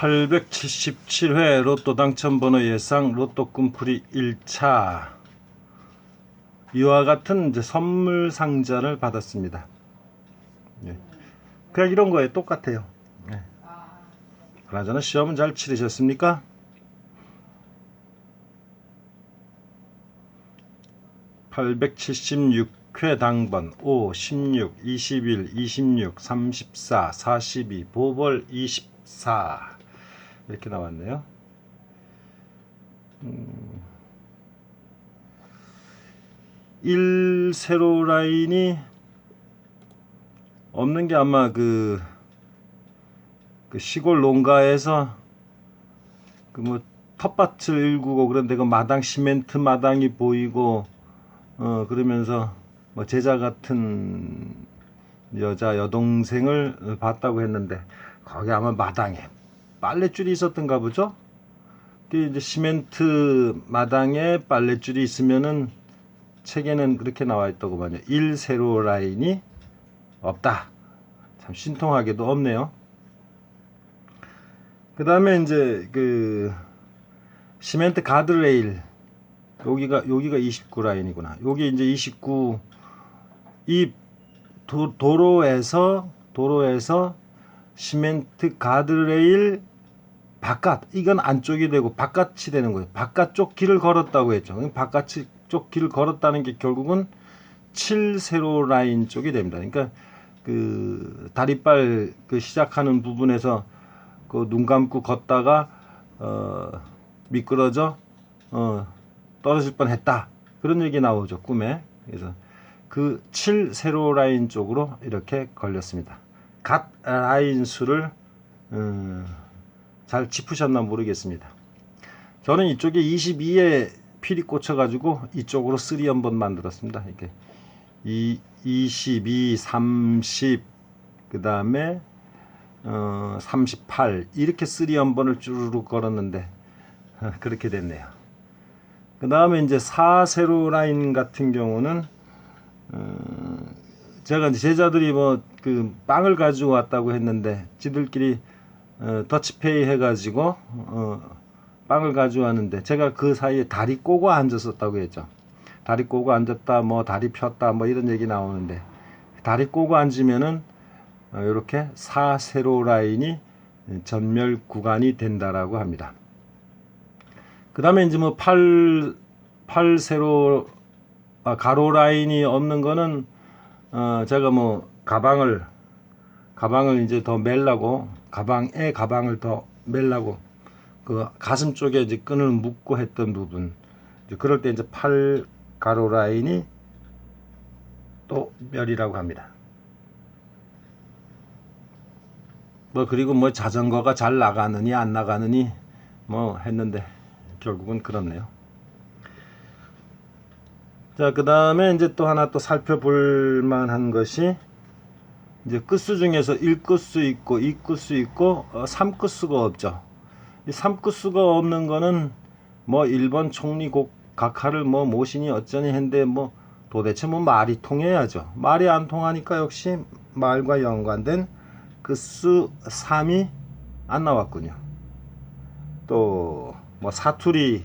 877회 로또 당첨번호 예상 로또 꿈풀이 1차 이와 같은 이제 선물 상자를 받았습니다. 예. 그냥 이런 거에 똑같아요. 예. 그나저나 시험은 잘 치르셨습니까? (876회) 당번 (5) (16) (21) (26) (34) (42) 보벌 (24) 이렇게 나왔네요. 음, 1 세로 라인이 없는 게 아마 그, 그 시골 농가에서 그 뭐 텃밭을 일구고 그런데 그 마당 시멘트 마당이 보이고 어 그러면서 뭐 제자 같은 여자 여동생을 봤다고 했는데 거기 아마 마당에 빨랫줄이 있었던가 보죠. 그 이제 시멘트 마당에 빨랫줄이 있으면은 책에는 그렇게 나와 있더구만요. 1 세로 라인이 없다. 참 신통하게도 없네요. 그 다음에 이제 그 시멘트 가드레일 여기가 여기가 29 라인이구나. 여기 이제 29 이 도, 도로에서 도로에서 시멘트 가드레일 바깥 이건 안쪽이 되고 바깥이 되는 거예요. 바깥쪽 길을 걸었다고 했죠. 바깥쪽 길을 걸었다는 게 결국은 7세로 라인 쪽이 됩니다. 그러니까 그 다리발 그 시작하는 부분에서 그 눈 감고 걷다가 어 미끄러져 어 떨어질 뻔했다. 그런 얘기 나오죠. 꿈에. 그래서 그 7세로 라인 쪽으로 이렇게 걸렸습니다. 갓 라인 수를 음, 잘 짚으셨나 모르겠습니다. 저는 이쪽에 22에 필이 꽂혀가지고 이쪽으로 3 한번 만들었습니다. 이렇게 이 22, 30, 그 다음에 어, 38 이렇게 3 한번을 쭈르륵 걸었는데 어, 그렇게 됐네요. 그 다음에 이제 4 세로 라인 같은 경우는 어, 제가 제자들이 뭐 그 빵을 가지고 왔다고 했는데 지들끼리 어, 더치페이 해가지고 어, 빵을 가지고 왔는데 제가 그 사이에 다리 꼬고 앉았었다고 했죠. 다리 꼬고 앉았다, 뭐 다리 폈다, 뭐 이런 얘기 나오는데 다리 꼬고 앉으면은 어, 이렇게 4세로 라인이 전멸 구간이 된다라고 합니다. 그 다음에 이제 뭐 8, 8세로 아, 가로 라인이 없는 거는 어, 제가 뭐 가방을 가방을 이제 더 멜라고 가방에 가방을 더 멜라고 그 가슴 쪽에 이제 끈을 묶고 했던 부분 이제 그럴 때 이제 팔 가로 라인이 또 멸이라고 합니다. 뭐 그리고 뭐 자전거가 잘 나가느니 안 나가느니 뭐 했는데 결국은 그렇네요. 자, 그 다음에 이제 또 하나 또 살펴볼 만한 것이 이제 끝수 중에서 1끝수 있고 2끝수 있고 어, 3끝수가 없죠. 이 3끝수가 없는 거는 뭐 일본 총리 곡 각하를 뭐 모시니 어쩌니 했는데 뭐 도대체 뭐 말이 통해야죠. 말이 안 통하니까 역시 말과 연관된 끝수 3이 안 나왔군요. 또 뭐 사투리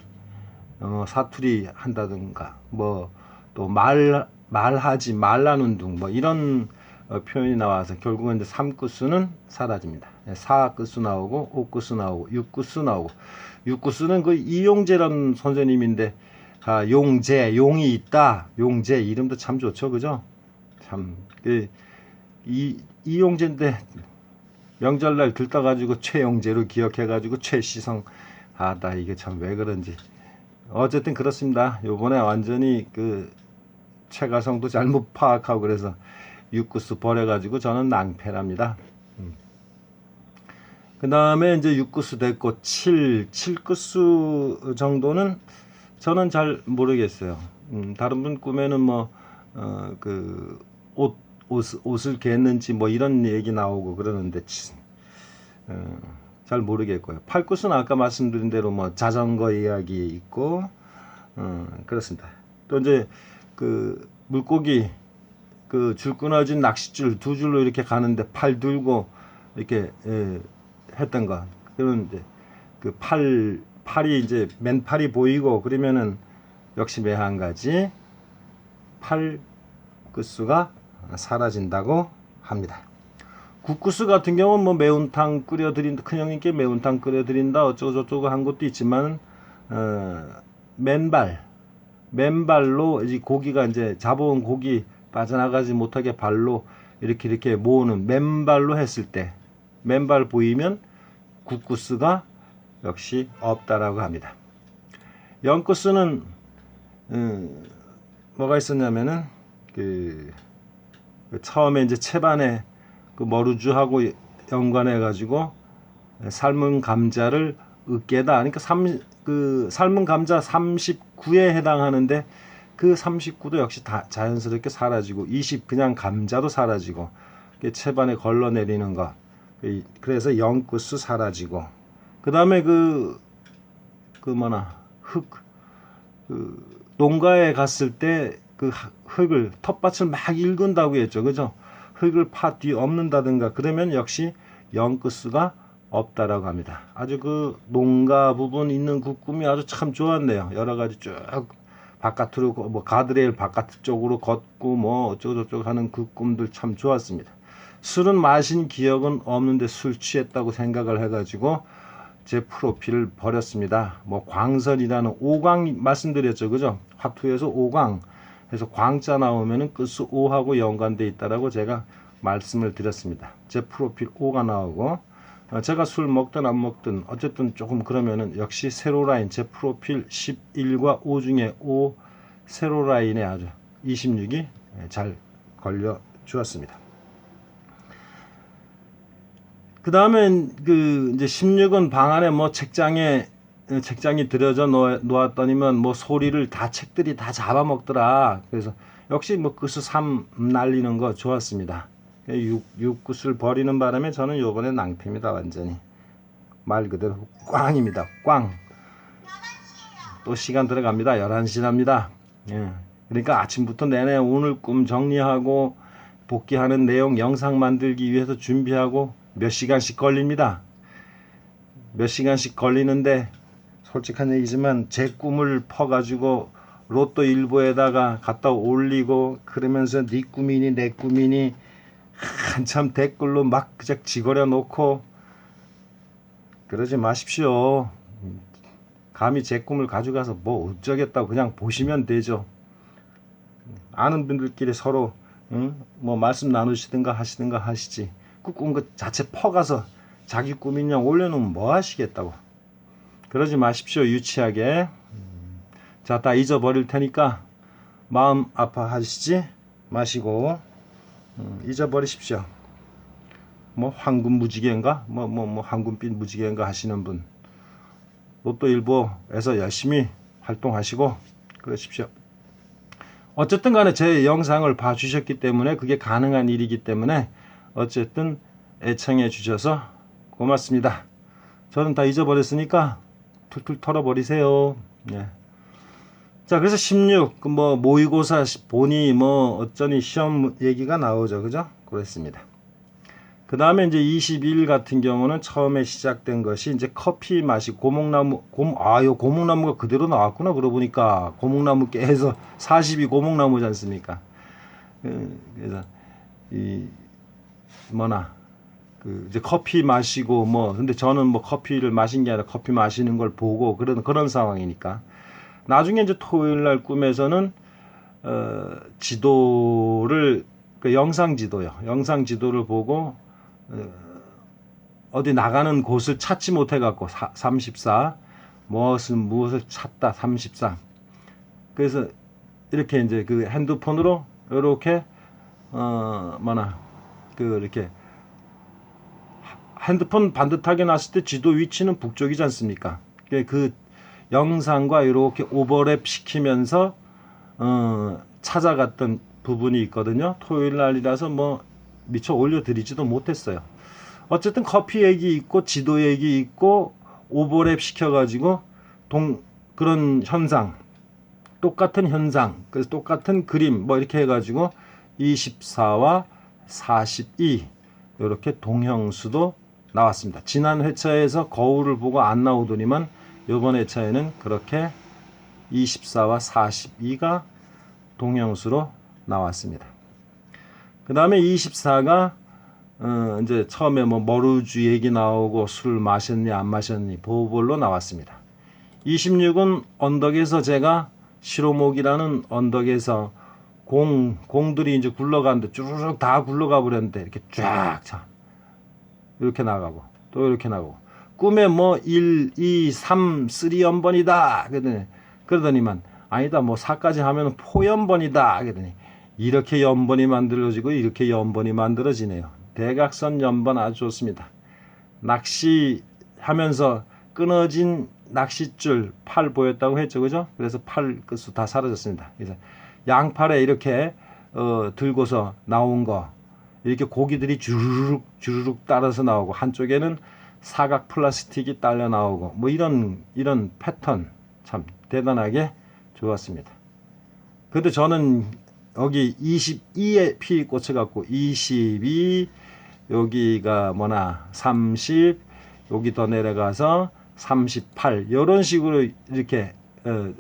어, 사투리 한다든가 뭐 또 말 말하지 말라는 둥 뭐 이런 어, 표현이 나와서 결국은 이제 3구수는 사라집니다. 4구수 나오고 5구수 나오고 6구수 나오고 6구수는 그 이용재라는 선생님인데 아, 용재 용이 있다. 용재 이름도 참 좋죠. 그죠? 참 그 이 이용재인데 명절날 들떠 가지고 최용재로 기억해 가지고 최시성. 아 나 이게 참 왜 그런지. 어쨌든 그렇습니다. 요번에 완전히 그 최가성도 잘못 파악하고 그래서 육구수 버려가지고 저는 낭패랍니다. 음. 그 다음에 이제 육구수 됐고 7, 7구수 정도는 저는 잘 모르겠어요. 음, 다른 분 꿈에는 뭐, 어, 그, 옷, 옷, 옷을 겠는지 뭐 이런 얘기 나오고 그러는데, 어, 잘 모르겠고요. 8구수는 아까 말씀드린 대로 뭐 자전거 이야기 있고, 어, 그렇습니다. 또 이제 그 물고기 그 줄 끊어진 낚싯줄 두 줄로 이렇게 가는데 팔 들고 이렇게 예, 했던 거 그런 이제 그 팔 팔이 이제 맨팔이 보이고 그러면은 역시 매한 가지 팔 끝수가 사라진다고 합니다. 국구수 같은 경우는 뭐 매운탕 끓여 드린다 큰형님께 매운탕 끓여 드린다 어쩌고 저쩌고 한 것도 있지만 어, 맨발 맨발로 이제 고기가 이제 잡아온 고기 빠져나가지 못하게 발로 이렇게 이렇게 모으는 맨발로 했을 때 맨발 보이면 국구스가 역시 없다라고 합니다. 영구스는 음, 뭐가 있었냐면은 그, 그 처음에 이제 채반에 그 머루주하고 연관해 가지고 삶은 감자를 으깨다 그러니까 삼, 그 삶은 감자 39에 해당하는데 그 39도 역시 다 자연스럽게 사라지고 20 그냥 감자도 사라지고 채반에 걸러내리는 것 그- 그래서 영구수 사라지고 그 다음에 그, 그 뭐나 흙, 그 농가에 갔을 때 그 흙을 텃밭을 막 일군다고 했죠, 그죠? 흙을 파 뒤엎는다든가 그러면 역시 영구수가 없다라고 합니다. 아주 그 농가 부분 있는 그 꿈이 아주 참 좋았네요. 여러 가지 쭉 바깥으로 거- 뭐 가드레일 바깥 쪽으로 걷고 뭐 어쩌고 저쩌고 하는 그 꿈들 참 좋았습니다. 술은 마신 기억은 없는데 술 취했다고 생각을 해가지고 제 프로필을 버렸습니다. 뭐 광선이라는 오광 말씀드렸죠, 그죠? 화투에서 오광 해서 광자 나오면은 끝수 오하고 연관돼 있다라고 제가 말씀을 드렸습니다. 제 프로필 오가 나오고 어, 제가 술 먹든 안 먹든 어쨌든 조금 그러면은 역시 세로 라인 제 프로필 11과 5 중에 5 세로 라인에 아주 26이 잘 걸려 주었습니다. 그 다음에 그 이제 16은 방 안에 뭐 책장에 어, 책장이 들여져 놓- 놓았더니만 뭐 소리를 다 책들이 다 잡아먹더라. 그래서 역시 뭐 끝수 3 날리는 거 좋았습니다. 6, 6끝을 버리는 바람에 저는 요번에 낭패입니다. 완전히. 말 그대로 꽝입니다. 꽝. 또 시간 들어갑니다. 11시랍니다. 예. 그러니까 아침부터 내내 오늘 꿈 정리하고 복귀하는 내용 영상 만들기 위해서 준비하고 몇 시간씩 걸립니다. 몇 시간씩 걸리는데 솔직한 얘기지만 제 꿈을 퍼가지고 로또 일보에다가 갖다 올리고 그러면서 네 꿈이니 내 꿈이니 한참 댓글로 막 그냥 지거려 놓고 그러지 마십시오. 감히 제 꿈을 가져가서 뭐 어쩌겠다고 그냥 보시면 되죠. 아는 분들끼리 서로 응? 뭐 말씀 나누시든가 하시든가 하시지. 그꿈그 자체 퍼가서 자기 꿈인양 올려놓으면 뭐 하시겠다고. 그러지 마십시오 유치하게. 음. 자, 다 잊어버릴 테니까 마음 아파하시지 마시고 음, 잊어버리십시오. 뭐 황금 무지개인가? 뭐 뭐 뭐 황금빛 무지개인가 하시는 분. 로또 일보에서 열심히 활동하시고 그러십시오. 어쨌든 간에 제 영상을 봐주셨기 때문에 그게 가능한 일이기 때문에 어쨌든 애청해 주셔서 고맙습니다. 저는 다 잊어버렸으니까 툴툴 털어버리세요. 예. 자, 그래서 16, 그뭐 모의고사 시- 보니 뭐 어쩌니 시험 얘기가 나오죠. 그죠? 그랬습니다. 그 다음에 이제 21 같은 경우는 처음에 시작된 것이 이제 커피 맛이 고목나무, 고, 아, 요 고목나무가 그대로 나왔구나. 그러고 보니까 고목나무 깨서 40이 고목나무지 않습니까? 그, 그래서 이 뭐나 그 이제 커피 마시고 뭐 근데 저는 뭐 커피를 마신 게 아니라 커피 마시는 걸 보고 그런 그런 상황이니까 나중에 이제 토요일 날 꿈에서는 어 지도를 그 영상 지도요. 영상 지도를 보고 어, 어디 나가는 곳을 찾지 못해 갖고 34 무엇을 무엇을 찾다 34 그래서 이렇게 이제 그 핸드폰으로 이렇게 어 뭐나 그 이렇게 핸드폰 반듯하게 놨을 때 지도 위치는 북쪽이지 않습니까? 그- 그 영상과 이렇게 오버랩 시키면서 어, 찾아갔던 부분이 있거든요. 토요일 날이라서 뭐 미처 올려드리지도 못했어요. 어쨌든 커피 얘기 있고 지도 얘기 있고 오버랩 시켜가지고 동 그런 현상 똑같은 현상 그래서 똑같은 그림 뭐 이렇게 해가지고 24와 42 이렇게 동형수도 나왔습니다. 지난 회차에서 거울을 보고 안 나오더니만 이번 회차에는 그렇게 24와 42가 동형수로 나왔습니다. 그 다음에 24가 어, 이제 처음에 뭐 머루주 얘기 나오고 술 마셨니 안 마셨니 보볼로 나왔습니다. 26은 언덕에서 제가 시로목이라는 언덕에서 공 공들이 이제 굴러가는데 쭈르륵 다 굴러가 버렸는데 이렇게 쫙 차. 이렇게 나가고 또 이렇게 나가고 꿈에 뭐 1, 2, 3, 3연번이다 그러더니 그러더니만 아니다 뭐 4까지 하면 포연번이다 그러더니 이렇게 연번이 만들어지고 이렇게 연번이 만들어지네요. 대각선 연번 아주 좋습니다. 낚시 하면서 끊어진 낚싯줄 팔 보였다고 했죠, 그죠? 그래서 팔 끝수 다 사라졌습니다. 그래서 양팔에 이렇게 어, 들고서 나온 거 이렇게 고기들이 주르륵 주르륵 따라서 나오고 한쪽에는 사각 플라스틱이 딸려 나오고 뭐 이런 이런 패턴 참 대단하게 좋았습니다. 근데 저는 여기 22에 피 꽂혀갖고 22 여기가 뭐나 30 여기 더 내려가서 38 이런 식으로 이렇게 어,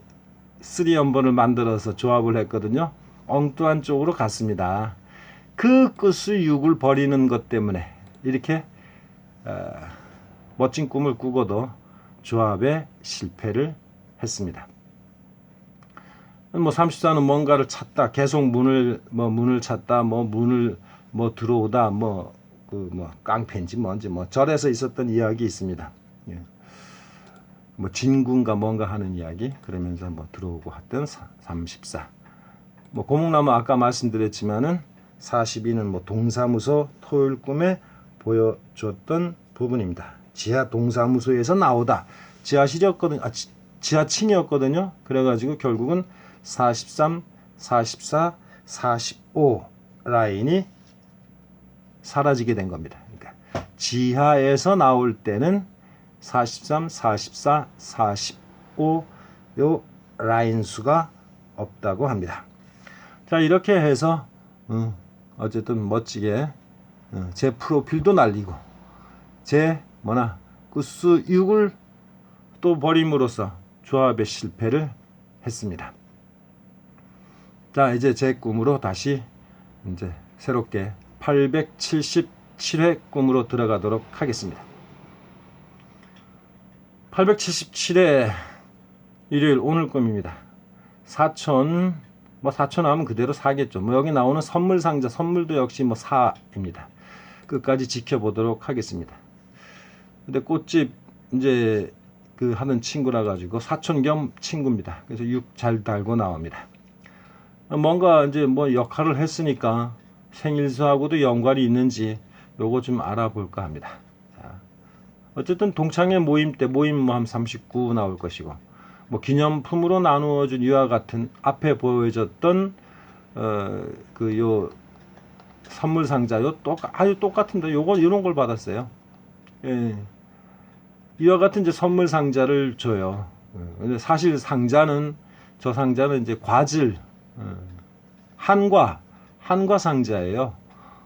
3연번을 만들어서 조합을 했거든요. 엉뚱한 쪽으로 갔습니다. 그 끝수 6을 버리는 것 때문에 이렇게 어, 멋진 꿈을 꾸고도 조합에 실패를 했습니다. 뭐 34는 뭔가를 찾다 계속 문을 뭐 문을 찾다 뭐 문을 뭐 들어오다 뭐그 뭐 깡패인지 뭔지 뭐 절에서 있었던 이야기 있습니다. 예. 뭐 진군가 뭔가 하는 이야기 그러면서 뭐 들어오고 했던 34. 뭐 고목나무 아까 말씀드렸지만은 42는 뭐 동사무소 토요일 꿈에 보여줬던 부분입니다. 지하 동사무소에서 나오다. 지하 실이었거든. 아, 지, 지하층이었거든요. 그래가지고 결국은 43, 44, 45 라인이 사라지게 된 겁니다. 그러니까 지하에서 나올 때는 43, 44, 45 요 라인 수가 없다고 합니다. 자 이렇게 해서 어, 어쨌든 멋지게 어, 제 프로필도 날리고 제 뭐나 구스 6을 또 버림으로써 조합의 실패를 했습니다. 자 이제 제 꿈으로 다시 이제 새롭게 877회 꿈으로 들어가도록 하겠습니다. 877회 일요일 오늘 꿈입니다. 사천 뭐 사천 하면 그대로 사겠죠. 뭐 여기 나오는 선물 상자 선물도 역시 뭐 사입니다. 끝까지 지켜보도록 하겠습니다. 근데 꽃집 이제 그 하는 친구라 가지고 사촌 겸 친구입니다. 그래서 6잘 달고 나옵니다. 뭔가 이제 뭐 역할을 했으니까 생일수하고도 연관이 있는지 요거 좀 알아볼까 합니다. 자, 어쨌든 동창회 모임 때 모임 뭐한39 나올 것이고 뭐 기념품으로 나누어준 이와 같은 앞에 보여줬던 어 그 요 선물 상자 요 똑 아주 똑같은데 요거 이런 걸 받았어요. 예. 이와 같은 이제 선물 상자를 줘요. 예. 근데 사실 상자는 저 상자는 이제 과질 어, 한과 한과 상자예요.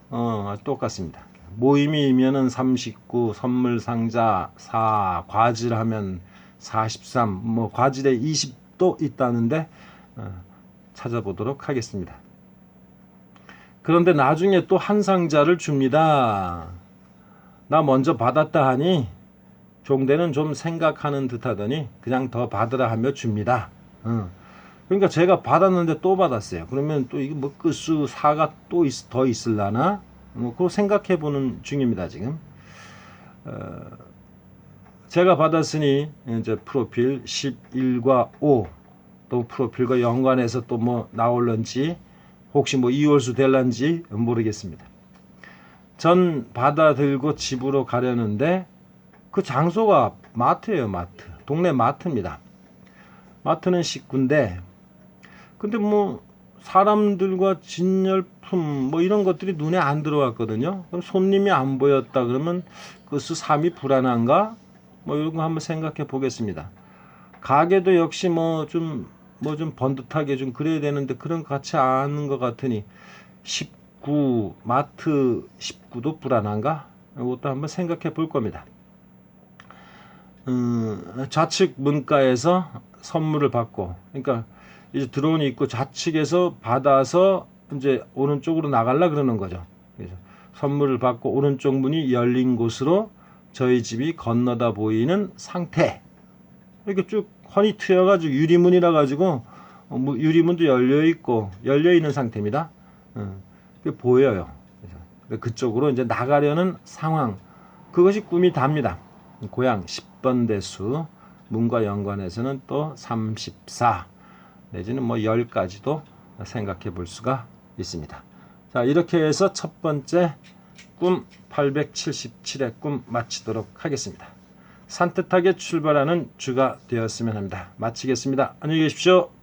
어, 똑같습니다. 모임이면은 39, 선물 상자 4, 과질하면 43, 뭐 과질에 20도 있다는데 어, 찾아보도록 하겠습니다. 그런데 나중에 또 한 상자를 줍니다. 나 먼저 받았다 하니 종대는 좀 생각하는 듯 하더니 그냥 더 받으라 하며 줍니다. 어. 그러니까 제가 받았는데 또 받았어요. 그러면 또 이게 뭐 끝수 사가 또 더 있을라나? 뭐 그거 생각해 보는 중입니다 지금. 어, 제가 받았으니 이제 프로필 11과 5, 또 프로필과 연관해서 또 뭐 나올런지 혹시 뭐 이월수 될란지 모르겠습니다. 전 받아 들고 집으로 가려는데 그 장소가 마트예요 마트. 동네 마트입니다. 마트는 식구인데 근데 뭐 사람들과 진열품 뭐 이런 것들이 눈에 안 들어왔거든요. 그럼 손님이 안 보였다 그러면 그수 삶이 불안한가? 뭐 이런 거 한번 생각해 보겠습니다. 가게도 역시 뭐 좀 뭐 좀 번듯하게 좀 그래야 되는데 그런 것 같지 않은 것 같으니 19 마트 19도 불안한가? 이것도 한번 생각해 볼 겁니다. 음, 좌측 문가에서 선물을 받고, 그러니까 이제 드론이 있고 좌측에서 받아서 이제 오른쪽으로 나갈라 그러는 거죠. 그래서 선물을 받고 오른쪽 문이 열린 곳으로 저희 집이 건너다 보이는 상태. 이렇게 쭉 허니 트여 가지고 유리문이라 가지고 어, 뭐 유리문도 열려 있고 열려 있는 상태입니다. 어, 그게 보여요. 그쪽으로 이제 나가려는 상황. 그것이 꿈이 답니다. 고향 10번 대수 문과 연관해서는 또 34 내지는 뭐 10까지도 생각해 볼 수가 있습니다. 자, 이렇게 해서 첫 번째 꿈 877의 꿈 마치도록 하겠습니다. 산뜻하게 출발하는 주가 되었으면 합니다. 마치겠습니다. 안녕히 계십시오.